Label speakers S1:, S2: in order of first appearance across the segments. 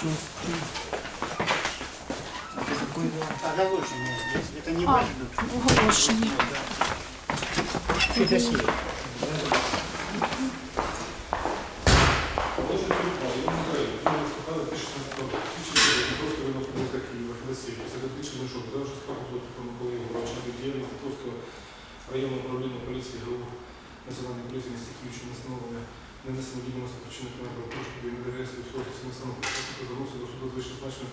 S1: протокол.
S2: Оголошение здесь. Это не
S1: А,
S2: ваш
S1: оголошення.
S3: районного управління поліції ГУ Національної поліції міста Київ, що не встановлення нанесення відомості причини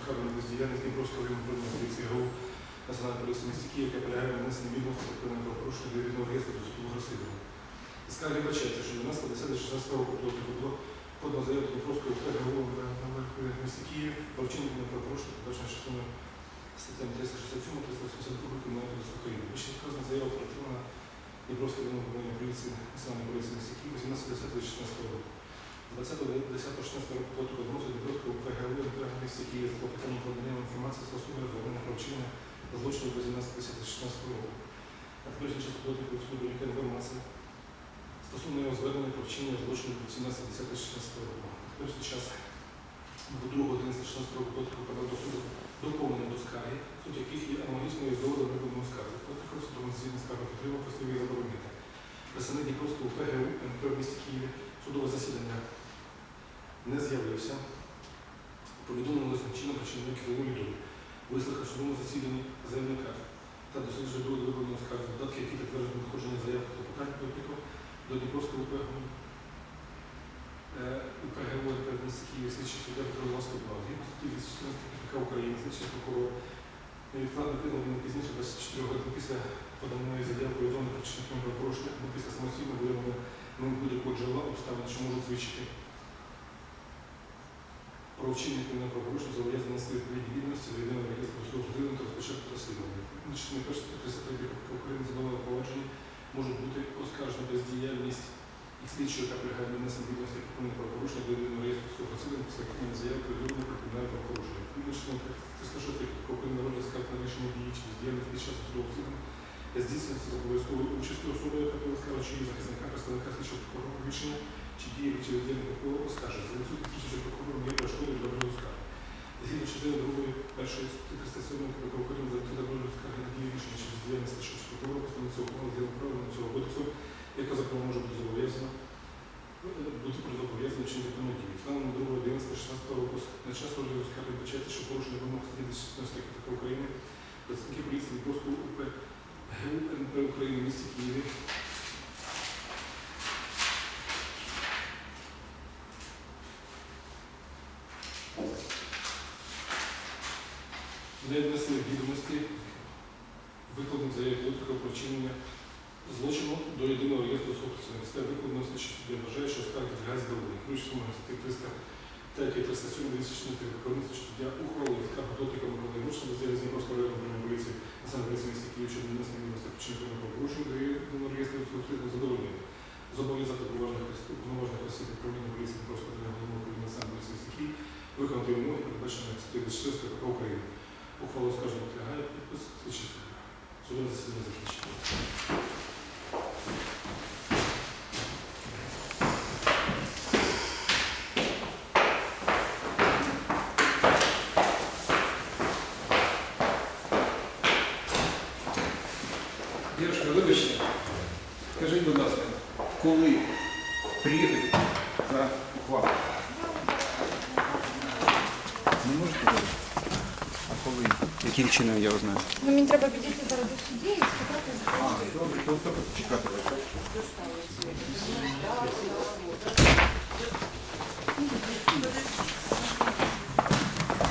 S3: скаргою на бездіяльність Дніпровського районного поліції ГУ Національної поліції Київ, яка полягає на нанесення відомості про порушення до відного реєстру до судового розслідування. І скарги бачається, що 12 10 16 року було подано заяву Дніпровського ГУ місті Київ про вчинення кримінального порушення, передбачено частиною статтями 367 382 Кримінального кодексу України. Вище вказана заява противна Дніпровського районного поліції Національної поліції міста Києва 18 10 16 року. 20 10 16 року плотного вносить Дніпровського ПГУ в місті клопотанням про надання інформації стосовно розроблення про вчинення злочину 18 10 16 року. А тепер час плотного суду яка інформація стосовно його звернення про вчинення злочину 18 10 16 року. Тепер час до 2 11 16 року плотного подав до суду доповнення до скарги, суть яких є аналогічною доводом виконаного скарги. Плотного судом згідно скарги отримав посливі заборонити. Представник Дніпровського ПГУ НП в місті Києві судове засідання не з'явився. Повідомлено чином причиною керівної долі. Вислухав в судовому засіданні заявника та досліджує доводи виконаного скарги, додатки, які підтверджують надходження заяв та питань платника до Дніпровського ПГУ. Е, УПГУ місті Києві слідчий суддя Петро Власний Плав. Статті 214 КПК України, слідчий прокурор невідкладно не пізніше 24 годин після поданої заяви повідомлення про чинником правопорушення або після самостійно виявлення будь-якого джерела обставин, що можуть свідчити про вчинення кримінального правопорушення зобов'язані нести відповідні відомості до єдиного реєстру судового розслідування та розпочати розслідування. Частини першої статті 33 КПК України задоволення можуть бути оскаржені бездіяльність і слідчого, полягає на внесення відомості про кримінальне правопорушення до єдиного реєстру судового розслідування після отримання заяви повідомлення про кримінальне правопорушення. Відповідно, частини 306 КПК України народжує скарг на рішення дії чи бездіяльність під час судового розслідування здійснюється з обов'язковою участю особи, яка повідомляє, чи її захисника, представника слідчого прокурора рішення, чи дії чи відділення прокурора оскаржується. Відсутність слідчого прокурора є перешкодою для розгляду скарги. Згідно частини другої першої статті 307 КПК України за розгляду скарги на дії рішення чи бездіяльність слідчого прокурора, цього плану діло правильно цього кодексу, яка законом може бути зобов'язана бути при зобов'язанні вчинити певну дію. Станом на 2 11 16 року на час розгляду скарги вбачається, що порушення вимог статті 216 КПК України представники поліції Дніпровського УП ГУ НП України місті Києві не внесли відомості викладних заяв Плотика про вчинення злочину до єдиного реєстру собственності. На підставі викладеного слідчий вважає, що скарги підлягає задоволенню. Ключ суми статті 300 та яке 307 2014 виконує слідчий суддя ухвалив скаргу Плотика Миколи заяви з Дніпровського управління поліції на саме поліції міста Київ щодо внесення відомості вчинення порушення до єдиного реєстру собственності задовольнити. Зобов'язати повноважних осіб управління поліції Дніпровського району головного управління саме поліції міста Київ виконати вимоги, передбачені статтю 26 КПК України. Ухвалу скажемо підлягає підпис слідчий. Судове засідання закінчено.
S4: Дівчинка, вибачте, скажіть, будь ласка, коли приїхати за ухвалу? Не можете? Яким чином я знаю.
S1: Ну, мені треба підійти зараз до судді і спитати
S4: А, добре, то чекати.